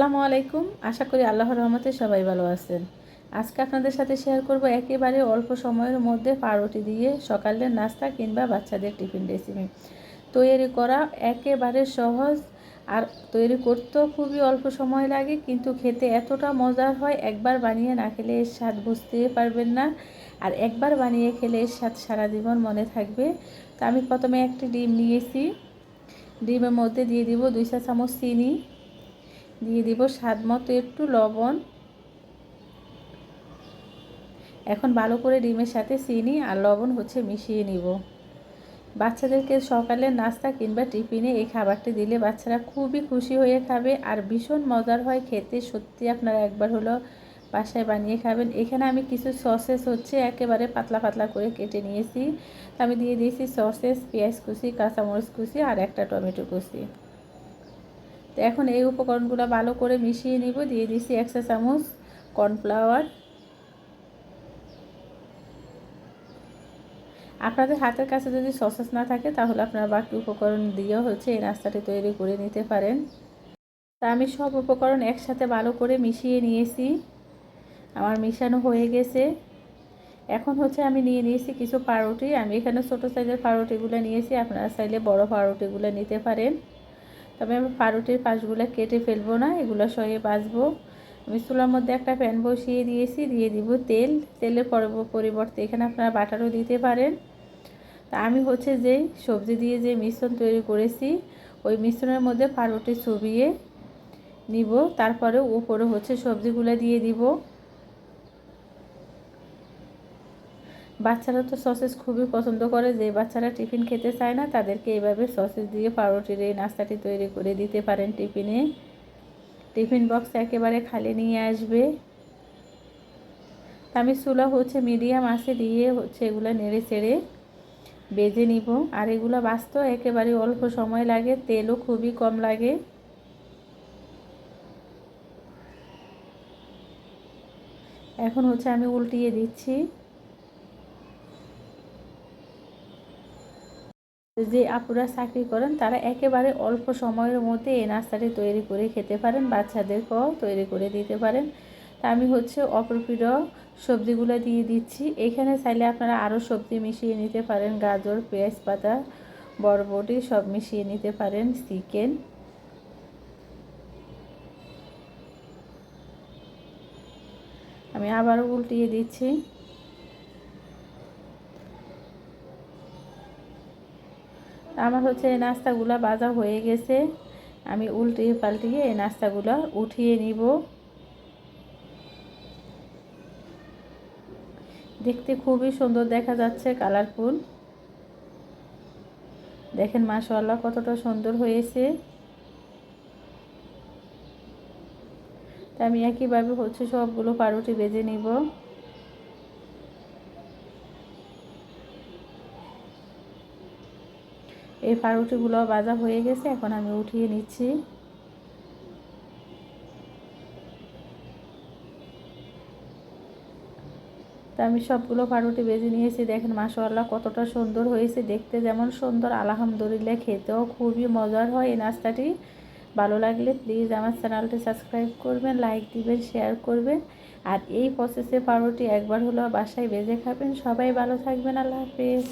আসসালামু আলাইকুম। আশা করি আল্লাহর রহমতে সবাই ভালো আছেন। আজকে আপনাদের সাথে শেয়ার করব একেবারে অল্প সময়ের মধ্যে পাউরুটি দিয়ে সকালের নাস্তা কিংবা বাচ্চাদের টিফিন রেসিপি তৈরি করা একেবারে সহজ আর তৈরি করতেও খুবই অল্প সময় লাগে, কিন্তু খেতে এতটা মজার হয়, একবার বানিয়ে না খেলে এর স্বাদ বুঝতে পারবেন না আর একবার বানিয়ে খেলে এর স্বাদ সারা জীবন মনে থাকবে। তো আমি প্রথমে একটি ডিম নিয়েছি। ডিমের মধ্যে দিয়ে দিব দুই চা চামচ চিনি দিয়ে দিব স্বাদ মতো একটু লবণ। এখন ভালো করে ডিমের সাথে চিনি আর লবণ হচ্ছে মিশিয়ে নিব। বাচ্চাদেরকে সকালে নাস্তা কিংবা টিফিনে এই খাবারটি দিলে বাচ্চারা খুবই খুশি হয়ে খাবে আর ভীষণ মজার হয় খেতে। সত্যি আপনারা একবার হলো বাসায় বানিয়ে খাবেন। এখানে আমি কিছু সসেস হচ্ছে একেবারে পাতলা পাতলা করে কেটে নিয়েছি। আমি দিয়ে দিয়েছি সসেস, পেঁয়াজ কুচি, কাঁচামরিচ কুচি আর একটা টমেটো কুচি। তো এখন এই উপকরণগুলো ভালো করে মিশিয়ে নিব। দিয়ে দিছি একশো চামচ কর্নফ্লাওয়ার। আপনাদের হাতের কাছে যদি সসেস না থাকে, তাহলে আপনারা বাকি উপকরণ দিয়েও হচ্ছে এই নাস্তাটি তৈরি করে নিতে পারেন। তা আমি সব উপকরণ একসাথে ভালো করে মিশিয়ে নিয়েছি। আমার মিশানো হয়ে গেছে। এখন হচ্ছে আমি নিয়ে নিয়েছি কিছু পাউরুটি। আমি এখানে ছোটো সাইজের পাউরুটিগুলো নিয়েছি। আপনারা চাইলে বড় পাউরুটিগুলো নিতে পারেন। তবে আমি পাউরুটির পাশগুলো কেটে ফেলব না, এগুলো সয়ে বাঁচবো। আমি চুলার মধ্যে একটা প্যান বসিয়ে দিয়েছি, দিয়ে দিব তেল। তেলের পর পরিবর্তে এখানে আপনারা বাটারও দিতে পারেন। তা আমি হচ্ছে যে সবজি দিয়ে যে মিশ্রণ তৈরি করেছি, ওই মিশ্রণের মধ্যে পাউরুটি চুবিয়ে নিব। তারপরে উপরে হচ্ছে সবজিগুলো দিয়ে দিব। বাচ্চারা তো সসেস খুবই পছন্দ করে, যে বাচ্চারা টিফিন খেতে চায় না, তাদেরকে এইভাবে সসেস দিয়ে পাউরুটির এই নাস্তাটি তৈরি করে দিতে পারেন টিফিনে। টিফিন বক্স একেবারে খালি নিয়ে আসবে। আমি চুলা হচ্ছে মিডিয়াম আসে দিয়ে হচ্ছে এগুলো নেড়ে চেড়ে বেজে নিব। আর এগুলো বাঁচতে একেবারে অল্প সময় লাগে, তেলও খুবই কম লাগে। এখন হচ্ছে আমি উল্টিয়ে দিচ্ছি। যে আপুরা চাকরি করেন, তারা একেবারে অল্প সময়ের মধ্যে এই নাস্তাটি তৈরি করে খেতে পারেন বাচ্চাদেরকেও তৈরি করে দিতে পারেন। তা আমি হচ্ছে অপরপ্রিয় সবজিগুলো দিয়ে দিচ্ছি। এখানে চাইলে আপনারা আরও সবজি মিশিয়ে নিতে পারেন, গাজর, পেঁয়াজ পাতা, বরবটি সব মিশিয়ে নিতে পারেন, চিকেন। আমি আবারও উল্টিয়ে দিচ্ছি। আমার হচ্ছে নাস্তাগুলো বাজা হয়ে গেছে। আমি উল্টিয়ে পাল্টিয়ে এই নাস্তাগুলো উঠিয়ে নিব। দেখতে খুবই সুন্দর দেখা যাচ্ছে কালারফুল। দেখেন মাশাআল্লাহ কতটা সুন্দর হয়েছে। তা আমি একইভাবে হচ্ছে সবগুলো পাউরুটি বেজে নিব। এই পাউরুটিগুলো বাজা হয়ে গেছে, এখন আমি উঠিয়ে নিচ্ছি। তা আমি সবগুলো পাউরুটি বেজে নিয়েছি, দেখেন মাসাল্লাহ কতটা সুন্দর হয়েছে, দেখতে যেমন সুন্দর, আলহামদুলিল্লাহ খেতেও খুবই মজার হয় এই নাস্তাটি। ভালো লাগলে প্লিজ আমার চ্যানেলটি সাবস্ক্রাইব করবেন লাইক দিবেন শেয়ার করবেন। আর এই প্রসেসে পাউরুটি একবার হলো বাসায় বেজে খাবেন। সবাই ভালো থাকবেন, আল্লাহ হাফিজ।